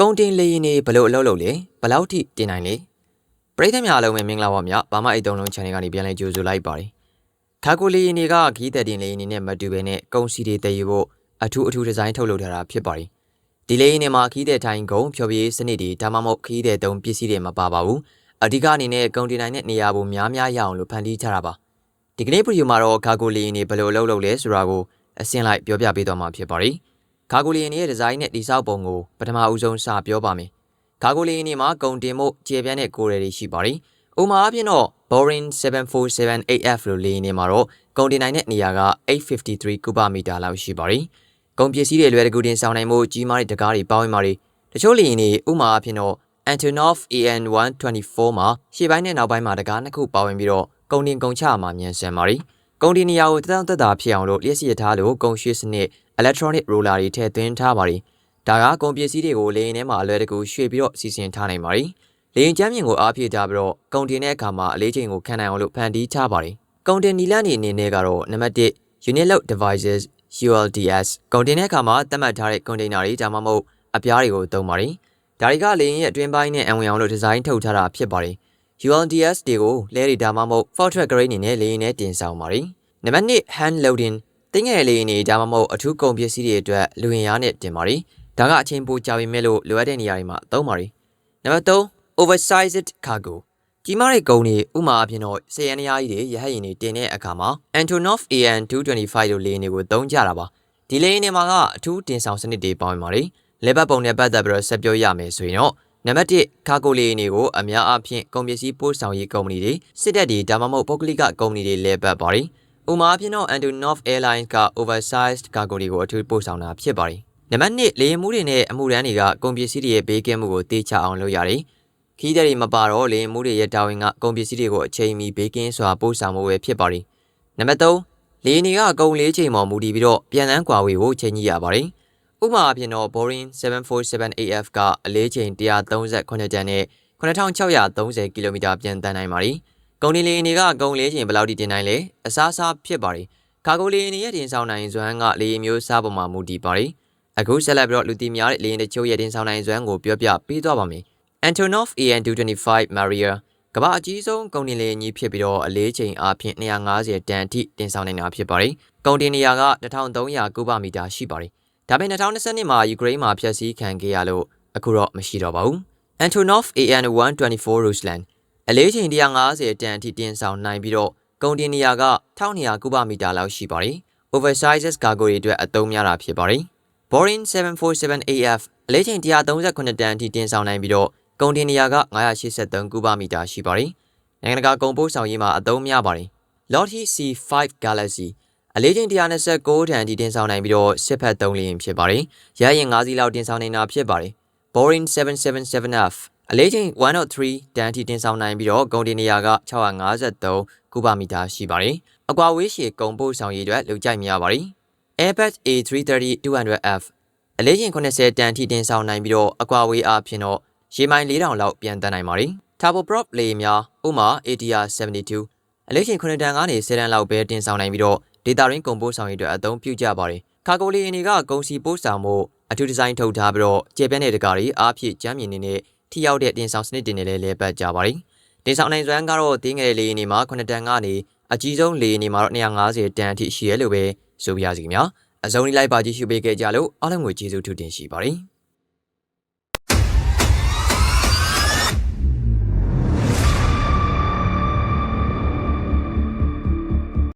ကုန်းတင်လေရင်နေဘလို့အလုပ်လုပ်လဲဘလောက်ထိတင်နိုင်လဲပရိသတ်များအားလုံးပဲမင်္ဂလာပါဗျဘာမအိတ်တုံးလုံး channel ကနေပြန်လည်ကြိုဆိုလိုက်ပါတယ်ခါကိုလေရင်တွေကခီးသက်တင်လေရင်နေနဲ့မတူဘဲနဲ့ကုန်းစီတွေတည်ယူဖို့အထူးအထူးဒီဇိုင်းထုတ်လုပ်ထားတာဖြစ်ပါတယ်ဒီလေရင်တွေမှာခီးသက်ထိုင်ကုန်းဖြောပြေးစနစ်တွေဒါမှမဟုတ်ခီးသက်တုံးပစ္စည်းတွေမပါပါဘူးအဓိကအနေနဲ့ကုန်းတင်နိုင်တဲ့နေရာပုံများများရအောင်လို့ဖန်တီးထားတာပါဒီကနေ့ဗီဒီယိုမှာတော့ခါကိုလေရင်တွေဘလို့အလုပ်လုပ်လဲဆိုတာကိုအစင်လိုက်ပြောပြပေးသွားမှာဖြစ်ပါတယ် ခါကိုလီယန်ရဲ့ဒီဇိုင်းနဲ့တိဆောက်ပုံကိုပထမဦးဆုံးစပြောပါမယ်။ခါကိုလီယန်မှာဂုံတင်မှုကျေပြန့်တဲ့ကိုယ်ရည်တွေရှိပါတယ်။ဥမာအဖြစ်တော့ Boring 7478F လို့လေယာဉ်တွေမှာတော့ဂုံတင်နိုင်တဲ့နေရာက853ကုဗမီတာလောက်ရှိပါတယ်။ဂုံပစ္စည်းတွေလွယ်တကူတင်ဆောင်နိုင်မှုကြီးမားတဲ့တကားတွေပေါင်းဝင်ပါတယ်။တချို့လေယာဉ်တွေဥမာအဖြစ်တော့ Antonov AN124 မှာရှေ့ပိုင်းနဲ့နောက်ပိုင်းမှာတကားနှစ်ခုပါဝင်ပြီးတော့ဂုံတင်ဂုံချမှာမြန်ဆန်ပါတယ်။ကုန်ဒီနေရာကိုတည်တံ့တာဖြစ်အောင်လို့လျှက်စီရထားလို့ကုန်ရွှေ့စနစ် electronic roller တွေထည့်သွင်းထားပါတယ်။ဒါကကုန်ပစ္စည်းတွေကိုလေယာဉ်ထဲမှာအလွယ်တကူရွှေ့ပြီးတော့စီစဉ်ထားနိုင်ပါတယ်။လေယာဉ်ကျမ်းမြင့်ကိုအားဖြည့်ထားပြီးတော့ကုန်တင်တဲ့အခါမှာအလေးချိန်ကိုခံနိုင်အောင်လို့ဖန်တီးထားပါတယ်။ကုန်တင်နီလာနေအနေနဲ့ကတော့နံပါတ်1 unit load devices ULDS ကုန်တင်တဲ့အခါမှာသတ်မှတ်ထားတဲ့ကွန်တိန်နာတွေဒါမှမဟုတ်အပြားတွေကိုသုံးပါတယ်။ဒါတွေကလေယာဉ်ရဲ့အတွင်းပိုင်းနဲ့အဝင်အောင်လို့ဒီဇိုင်းထုတ်ထားတာဖြစ်ပါတယ်။ ULDS တွေကိုလဲရီဒါမှမဟုတ် fault track grade အနေနဲ့လေယာဉ်နဲ့တင်ဆောင်ပါတယ်။နံပါတ်2 hand loading တင်းငယ်လေးနေဒါမှမဟုတ်အထူးကုန်ပစ္စည်းတွေအတွက်လူဝင်ရားနဲ့တင်ပါရီဒါကအချိန်ပိုကြာပြီမဲ့လို့လိုအပ်တဲ့နေရာတွေမှာသုံးပါရီနံပါတ်3 oversized cargo ကြီးမားတဲ့ကုန်တွေဥမာအဖြစ်တော့ဆေးရန်ရားကြီးတွေရဟတ်ရင်တွေတင်တဲ့အခါမှာ Antonov AN225 လို့လေယာဉ်တွေကိုသုံးကြတာပါဒီလေယာဉ်တွေမှာကအထူးတင်ဆောင်စနစ်တွေပေါင်းပါရီလေဘတ်ပုံနဲ့ပတ်သက်ပြီးတော့ဆက်ပြောရမယ်ဆိုရင်တော့နံပါတ်1ကာကိုလေယာဉ်တွေကိုအများအားဖြင့်ကုန်ပစ္စည်းပို့ဆောင်ရေးကုမ္ပဏီတွေစစ်တပ်တွေဒါမှမဟုတ်ပုဂ္ဂလိကကုမ္ပဏီတွေလဲပတ်ပါရီ ဥမာအဖြစ်တော့ Antonov Airlines က oversized cargo တွေကိုအထူးပို့ဆောင်တာဖြစ်ပါတယ်။နံပါတ်1လေယာဉ်မှုတွေနဲ့အမှုရန်တွေကကုန်ပစ္စည်းတွေရဲ့ဘေးကင်းမှုကိုတေချအောင်လုပ်ရတယ်။ခီးတဲ့တွေမပါတော့လေယာဉ်မှုတွေရဲ့တာဝန်ကကုန်ပစ္စည်းတွေကိုအချိန်မီဘေးကင်းစွာပို့ဆောင်မှုပဲဖြစ်ပါတယ်။နံပါတ်3လေယာဉ်တွေကကုန်လေးချိန်ပေါ်မူတည်ပြီးတော့ပြန်လန်းကွာဝေးကိုချိန်ကြည့်ရပါတယ်။ဥပမာအဖြစ်တော့ Boeing 747-8F ကအလေးချိန်138တန်နဲ့9630ကီလိုမီတာပြန်တန်းနိုင်ပါတယ်။ ကုန်တင်လေယာဉ်တွေကကုန်လေးချိန်ဘယ်လောက်ထိတင်နိုင်လဲအစားအစားဖြစ်ပါတယ်ကာဂိုလေယာဉ်တွေရဲ့တင်ဆောင်နိုင်စွမ်းကလေယာဉ်မျိုးစားပေါ်မှာမူတည်ပါတယ်အခုဆက်လက်ပြီးတော့လူသိများတဲ့လေယာဉ်တချို့ရဲ့တင်ဆောင်နိုင်စွမ်းကိုပြောပြပေးသွားပါမယ် Antonov AN225 Maria ကမ္ဘာအကြီးဆုံးကုန်တင်လေယာဉ်ကြီးဖြစ်ပြီးတော့အလေးချိန်အားဖြင့်250တန်အထိတင်ဆောင်နိုင်တာဖြစ်ပါတယ်ကုန်တင်နေရာက1300ကုဗမီတာရှိပါတယ်ဒါပေမဲ့2020မှာယူကရိန်းမှာဖျက်ဆီးခံခဲ့ရလို့အခုတော့မရှိတော့ပါဘူး Antonov AN124 Ruslan အလေးချိန်150တန်အထိတင်ဆောင်နိုင်ပြီးတော့ကုန်တင်နေရာက1200ကုဗမီတာလောက်ရှိပါတယ်။ oversized cargo တွေအတွက်အသုံးများတာဖြစ်ပါတယ်။ Boeing 747-8F အလေးချိန်138တန်အထိတင်ဆောင်နိုင်ပြီးတော့ကုန်တင်နေရာက983ကုဗမီတာရှိပါတယ်။နိုင်ငံတကာကုန်ပို့ဆောင်ရေးမှာအသုံးများပါတယ်။ Lockheed C5 Galaxy အလေးချိန်129တန်အထိတင်ဆောင်နိုင်ပြီးတော့စစ်ဖက်သုံးလျင်ဖြစ်ပါတယ်။ရရင်5စီးလောက်တင်ဆောင်နေတာဖြစ်ပါတယ်။ Boeing 777F အလေးချိန်103တန်အထိတင်ဆောင်နိုင်ပြီးတော့ဂုံတင်နေရာက653ကုဗမီတာရှိပါတယ်။အကွာဝေးရှည်ကုန်ပို့ဆောင်ရေးအတွက်လုံကြိုက်များပါတယ်။ Airbus A330-200F အလေးချိန်80တန်အထိတင်ဆောင်နိုင်ပြီးတော့အကွာဝေးအားဖြင့်တော့ရေမိုင်4000လောက်ပြန်တန်းနိုင်ပါတယ်။ Turboprop လေယာဉ်များဥမာ ATR 72အလေးချိန်9တန်ကနေ10တန်လောက်ပဲတင်ဆောင်နိုင်ပြီးတော့ဒေတာရင်းကုန်ပို့ဆောင်ရေးအတွက်အသုံးပြုကြပါတယ်။ကာဂိုလေယာဉ်တွေကကုန်စည်ပို့ဆောင်မှုအထူးဒီဇိုင်းထုတ်ထားပြီးတော့ကျေပြန့်တဲ့တကားတွေအားဖြင့်ကျမ်းမြင်နေတဲ့ ထိရောက်တဲ့တင်ဆောင်စနစ်တွေနဲ့လည်းလဲပတ်ကြပါတယ်။တင်ဆောင်နိုင်စွမ်းကတော့တင်းငယ်လေးနေမှာ9တန်ကနေအကြီးဆုံးလေးနေမှာတော့250တန်အထိရှိရလို့ပဲဆိုပြရစီခင်ဗျာ။အစုံလိုက်ပါကြည့်ရှုပေးခဲ့ကြလို့အားလုံးကိုကျေးဇူးထူးတင်ရှိပါတယ်။